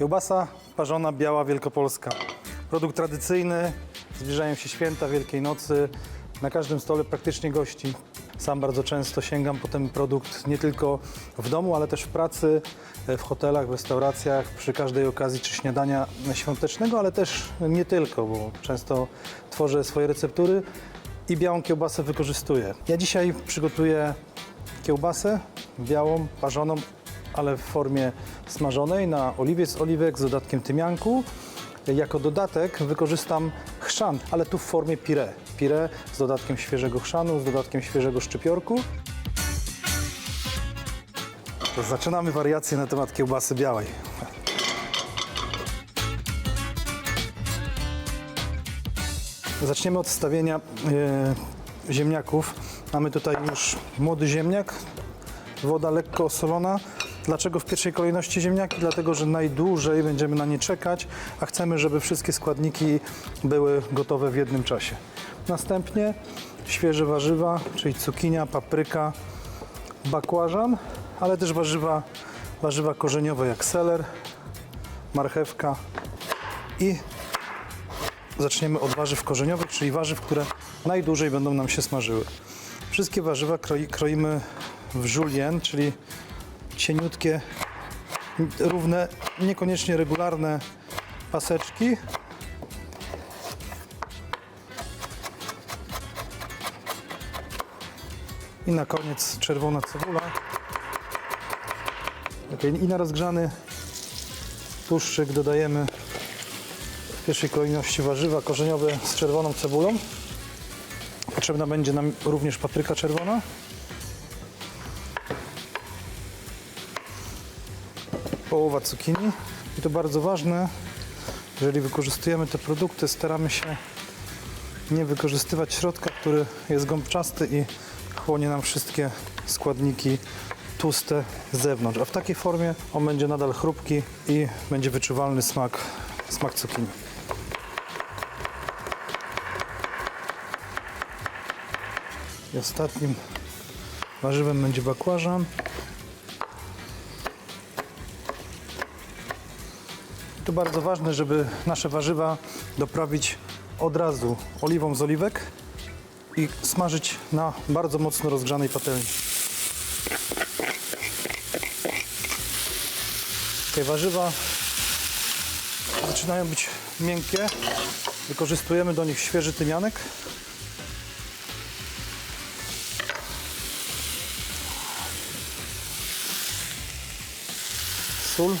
Kiełbasa parzona biała wielkopolska. Produkt tradycyjny, zbliżają się święta Wielkiej Nocy. Na każdym stole praktycznie gości. Sam bardzo często sięgam po ten produkt nie tylko w domu, ale też w pracy, e, w hotelach, w restauracjach, przy każdej okazji czy śniadania świątecznego, ale też nie tylko, bo często tworzę swoje receptury i białą kiełbasę wykorzystuję. Ja dzisiaj przygotuję kiełbasę białą, parzoną, ale w formie smażonej na oliwie z oliwek z dodatkiem tymianku. Jako dodatek wykorzystam chrzan, ale tu w formie pire. Pire z dodatkiem świeżego chrzanu, z dodatkiem świeżego szczypiorku. To zaczynamy wariację na temat kiełbasy białej. Zaczniemy od stawienia e, ziemniaków. Mamy tutaj już młody ziemniak, woda lekko osolona. Dlaczego w pierwszej kolejności ziemniaki? Dlatego, że najdłużej będziemy na nie czekać, a chcemy, żeby wszystkie składniki były gotowe w jednym czasie. Następnie świeże warzywa, czyli cukinia, papryka, bakłażan, ale też warzywa, warzywa korzeniowe jak seler, marchewka i zaczniemy od warzyw korzeniowych, czyli warzyw, które najdłużej będą nam się smażyły. Wszystkie warzywa kroi, kroimy w julien, czyli cieniutkie, równe, niekoniecznie regularne paseczki. I na koniec czerwona cebula. I na rozgrzany tłuszczyk dodajemy w pierwszej kolejności warzywa korzeniowe z czerwoną cebulą. Potrzebna będzie nam również papryka czerwona. Połowa cukinii. I to bardzo ważne, jeżeli wykorzystujemy te produkty, staramy się nie wykorzystywać środka, który jest gąbczasty i chłonie nam wszystkie składniki tłuste z zewnątrz. A w takiej formie on będzie nadal chrupki i będzie wyczuwalny smak, smak cukinii. I ostatnim warzywem będzie bakłażan. To bardzo ważne, żeby nasze warzywa doprawić od razu oliwą z oliwek i smażyć na bardzo mocno rozgrzanej patelni. Te warzywa zaczynają być miękkie. Wykorzystujemy do nich świeży tymianek. Sól.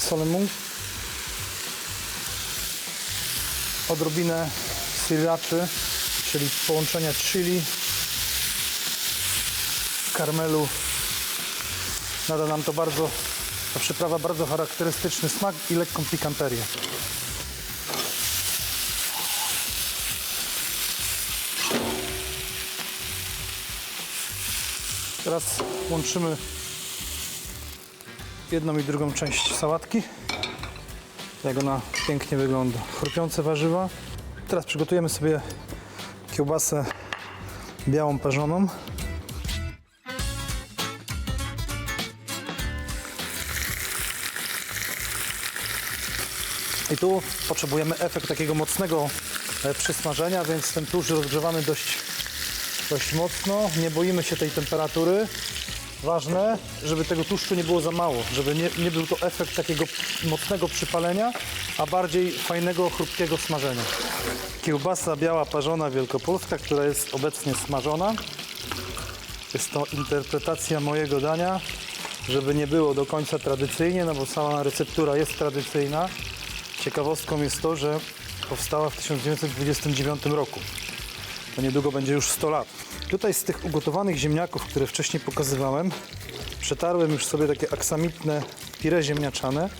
Fasolę mung. Odrobinę sriraczy, czyli połączenia chili, karmelu. Nada nam to bardzo, ta przyprawa bardzo charakterystyczny smak i lekką pikanterię. Teraz łączymy jedną i drugą część sałatki. Jak ona pięknie wygląda. Chrupiące warzywa. Teraz przygotujemy sobie kiełbasę białą parzoną. I tu potrzebujemy efekt takiego mocnego e, przysmażenia, więc ten tłuszcz rozgrzewamy dość, dość mocno. Nie boimy się tej temperatury. Ważne, żeby tego tłuszczu nie było za mało, żeby nie, nie był to efekt takiego mocnego przypalenia, a bardziej fajnego, chrupkiego smażenia. Kiełbasa biała parzona wielkopolska, która jest obecnie smażona. Jest to interpretacja mojego dania, żeby nie było do końca tradycyjnie, no bo sama receptura jest tradycyjna. Ciekawostką jest to, że powstała w 1929 roku. To niedługo będzie już 100 lat. Tutaj z tych ugotowanych ziemniaków, które wcześniej pokazywałem, przetarłem już sobie takie aksamitne pire ziemniaczane,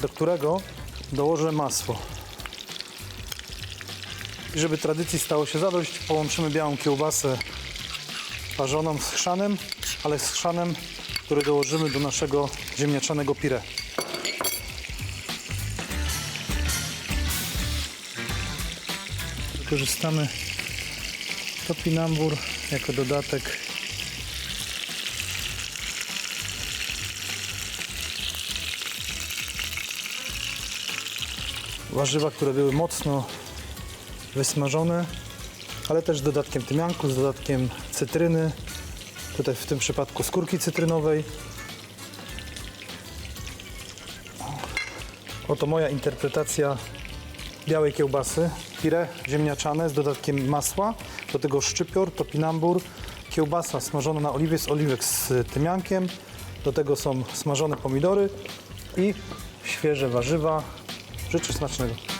do którego dołożę masło. I żeby tradycji stało się zadość, połączymy białą kiełbasę parzoną z chrzanem, ale z chrzanem, który dołożymy do naszego ziemniaczanego pire. Wykorzystamy topinambur jako dodatek. Warzywa, które były mocno wysmażone, ale też z dodatkiem tymianku, z dodatkiem cytryny. Tutaj w tym przypadku skórki cytrynowej. Oto moja interpretacja białej kiełbasy, pire ziemniaczane z dodatkiem masła, do tego szczypior, topinambur, kiełbasa smażona na oliwie z oliwek z tymiankiem, do tego są smażone pomidory i świeże warzywa. Życzę smacznego.